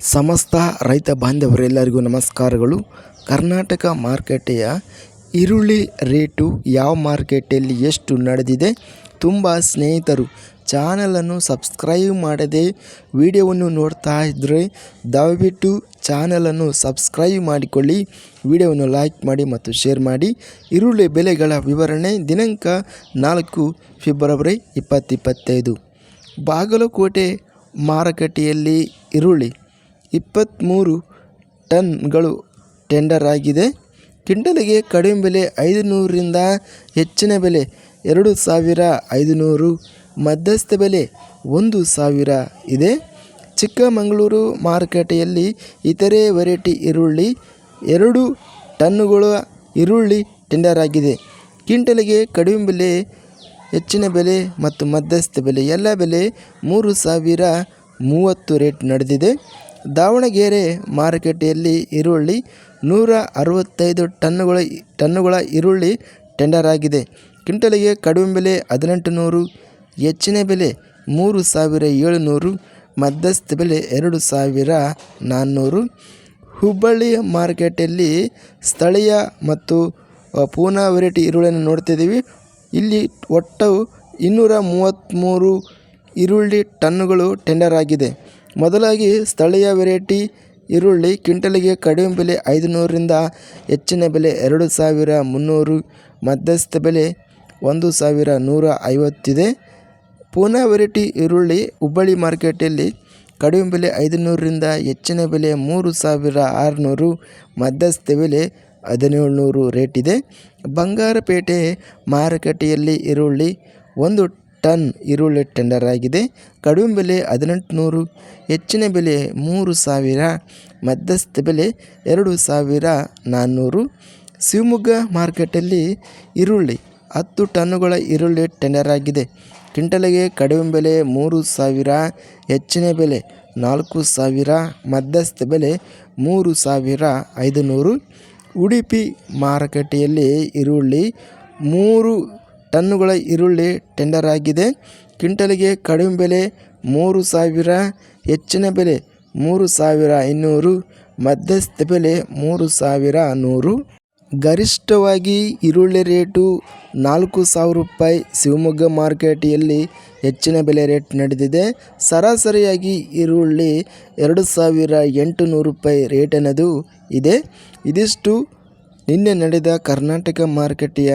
ಸಮಸ್ತ ರೈತ ಬಾಂಧವರೆಲ್ಲರಿಗೂ ನಮಸ್ಕಾರಗಳು. ಕರ್ನಾಟಕ ಮಾರುಕಟ್ಟೆಯ ಈರುಳ್ಳಿ ರೇಟು ಯಾವ ಮಾರ್ಕೆಟಲ್ಲಿ ಎಷ್ಟು ನಡೆದಿದೆ ತುಂಬ ಸ್ನೇಹಿತರು ಚಾನಲನ್ನು ಸಬ್ಸ್ಕ್ರೈಬ್ ಮಾಡದೆ ವಿಡಿಯೋವನ್ನು ನೋಡ್ತಾ ಇದ್ದರೆ ದಯವಿಟ್ಟು ಚಾನಲನ್ನು ಸಬ್ಸ್ಕ್ರೈಬ್ ಮಾಡಿಕೊಳ್ಳಿ. ವಿಡಿಯೋವನ್ನು ಲೈಕ್ ಮಾಡಿ ಮತ್ತು ಶೇರ್ ಮಾಡಿ. ಈರುಳ್ಳಿ ಬೆಲೆಗಳ ವಿವರಣೆ ದಿನಾಂಕ ನಾಲ್ಕು ಫೆಬ್ರವರಿ ಇಪ್ಪತ್ತಿಪ್ಪತ್ತೈದು ಬಾಗಲಕೋಟೆ ಮಾರುಕಟ್ಟೆಯಲ್ಲಿ ಈರುಳ್ಳಿ ಇಪ್ಪತ್ತ್ಮೂರು ಟನ್ಗಳು ಟೆಂಡರ್ ಆಗಿದೆ. ಕಿಂಟಲಿಗೆ ಕಡಿಮೆ ಬೆಲೆ ಐದು ನೂರರಿಂದ ಹೆಚ್ಚಿನ ಬೆಲೆ ಎರಡು ಸಾವಿರ ಐದುನೂರು, ಮಧ್ಯಸ್ಥ ಬೆಲೆ ಒಂದು ಸಾವಿರ ಇದೆ. ಚಿಕ್ಕಮಗಳೂರು ಮಾರುಕಟ್ಟೆಯಲ್ಲಿ ಇತರೆ ವೆರೈಟಿ ಈರುಳ್ಳಿ ಎರಡು ಟನ್ನುಗಳ ಈರುಳ್ಳಿ ಟೆಂಡರ್ ಆಗಿದೆ. ಕಿಂಟಲಿಗೆ ಕಡಿಮೆ ಬೆಲೆ, ಹೆಚ್ಚಿನ ಬೆಲೆ ಮತ್ತು ಮಧ್ಯಸ್ಥ ಬೆಲೆ, ಎಲ್ಲ ಬೆಲೆ ಮೂರು ಸಾವಿರ ಮೂವತ್ತು ರೇಟ್ ನಡೆದಿದೆ. ದಾವಣಗೆರೆ ಮಾರುಕಟ್ಟೆಯಲ್ಲಿ ಈರುಳ್ಳಿ ನೂರ ಅರವತ್ತೈದು ಟನ್ನುಗಳ ಟನ್ನುಗಳ ಈರುಳ್ಳಿ ಟೆಂಡರ್ ಆಗಿದೆ. ಕ್ವಿಂಟಲಿಗೆ ಕಡಿಮೆ ಬೆಲೆ ಹದಿನೆಂಟು ನೂರು, ಹೆಚ್ಚಿನ ಬೆಲೆ ಮೂರು ಸಾವಿರ ಏಳುನೂರು, ಮಧ್ಯಸ್ಥ ಬೆಲೆ ಎರಡು ಸಾವಿರ ನಾನ್ನೂರು. ಹುಬ್ಬಳ್ಳಿ ಮಾರ್ಕೆಟಲ್ಲಿ ಸ್ಥಳೀಯ ಮತ್ತು ಪೂನಾ ವೆರೈಟಿ ಈರುಳ್ಳಿಯನ್ನು ನೋಡ್ತಿದ್ದೀವಿ. ಇಲ್ಲಿ ಒಟ್ಟು ಇನ್ನೂರ ಮೂವತ್ತ್ಮೂರು ಈರುಳ್ಳಿ ಟನ್ನುಗಳು ಟೆಂಡರ್ ಆಗಿದೆ. ಮೊದಲಾಗಿ ಸ್ಥಳೀಯ ವೆರೈಟಿ ಈರುಳ್ಳಿ ಕ್ವಿಂಟಲಿಗೆ ಕಡಿಮೆ ಬೆಲೆ ಐದುನೂರರಿಂದ ಹೆಚ್ಚಿನ ಬೆಲೆ ಎರಡು ಸಾವಿರ ಮುನ್ನೂರು, ಮಧ್ಯಸ್ಥ ಬೆಲೆ ಒಂದು ಸಾವಿರ ನೂರ ಐವತ್ತಿದೆ. ಪೂನಾ ವೆರೈಟಿ ಈರುಳ್ಳಿ ಹುಬ್ಬಳ್ಳಿ ಮಾರ್ಕೆಟಲ್ಲಿ ಕಡಿಮೆ ಬೆಲೆ ಐದು ನೂರರಿಂದ ಹೆಚ್ಚಿನ ಬೆಲೆ ಮೂರು ಸಾವಿರ ಆರುನೂರು, ಮಧ್ಯಸ್ಥ ಬೆಲೆ ಹದಿನೇಳು ನೂರು ರೇಟಿದೆ. ಬಂಗಾರಪೇಟೆ ಮಾರುಕಟ್ಟೆಯಲ್ಲಿ ಈರುಳ್ಳಿ ಒಂದು ಟನ್ ಈರುಳ್ಳಿ ಟೆಂಡರ್ ಆಗಿದೆ. ಕಡಿಮೆ ಬೆಲೆ ಹದಿನೆಂಟುನೂರು, ಹೆಚ್ಚಿನ ಬೆಲೆ ಮೂರು ಸಾವಿರ, ಮಧ್ಯಸ್ಥ ಬೆಲೆ ಎರಡು ಸಾವಿರ ನಾನ್ನೂರು. ಶಿವಮೊಗ್ಗ ಮಾರ್ಕೆಟಲ್ಲಿ ಈರುಳ್ಳಿ ಹತ್ತು ಟನ್ನುಗಳ ಈರುಳ್ಳಿ ಟೆಂಡರ್ ಆಗಿದೆ. ಕ್ವಿಂಟಲಿಗೆ ಕಡಿಮೆ ಬೆಲೆ ಮೂರು ಸಾವಿರ, ಹೆಚ್ಚಿನ ಬೆಲೆ ನಾಲ್ಕು ಸಾವಿರ, ಮಧ್ಯಸ್ಥ ಬೆಲೆ ಮೂರು ಸಾವಿರ ಐದುನೂರು. ಉಡುಪಿ ಮಾರುಕಟ್ಟೆಯಲ್ಲಿ ಈರುಳ್ಳಿ ಮೂರು ಟನ್ನುಗಳ ಈರುಳ್ಳಿ ಟೆಂಡರ್ ಆಗಿದೆ ಕ್ವಿಂಟಲಿಗೆ ಕಡಿಮೆ ಬೆಲೆ ಮೂರು ಸಾವಿರ, ಹೆಚ್ಚಿನ ಬೆಲೆ ಮೂರು ಸಾವಿರ ಇನ್ನೂರು, ಮಧ್ಯಸ್ಥ ಬೆಲೆ ಮೂರು ಸಾವಿರ ನೂರು. ಗರಿಷ್ಠವಾಗಿ ಈರುಳ್ಳಿ ರೇಟು ನಾಲ್ಕು ಸಾವಿರ ರೂಪಾಯಿ ಶಿವಮೊಗ್ಗ ಮಾರ್ಕೆಟಿಯಲ್ಲಿ ಹೆಚ್ಚಿನ ಬೆಲೆ ರೇಟ್ ನಡೆದಿದೆ. ಸರಾಸರಿಯಾಗಿ ಈರುಳ್ಳಿ ಎರಡು ಸಾವಿರ ಎಂಟು ನೂರು ರೂಪಾಯಿ ರೇಟ್ ಅನ್ನೋದು ಇದೆ. ಇದಿಷ್ಟು. ನಿನ್ನೆ ನಡೆದ ಕರ್ನಾಟಕ ಮಾರುಕಟ್ಟೆಯ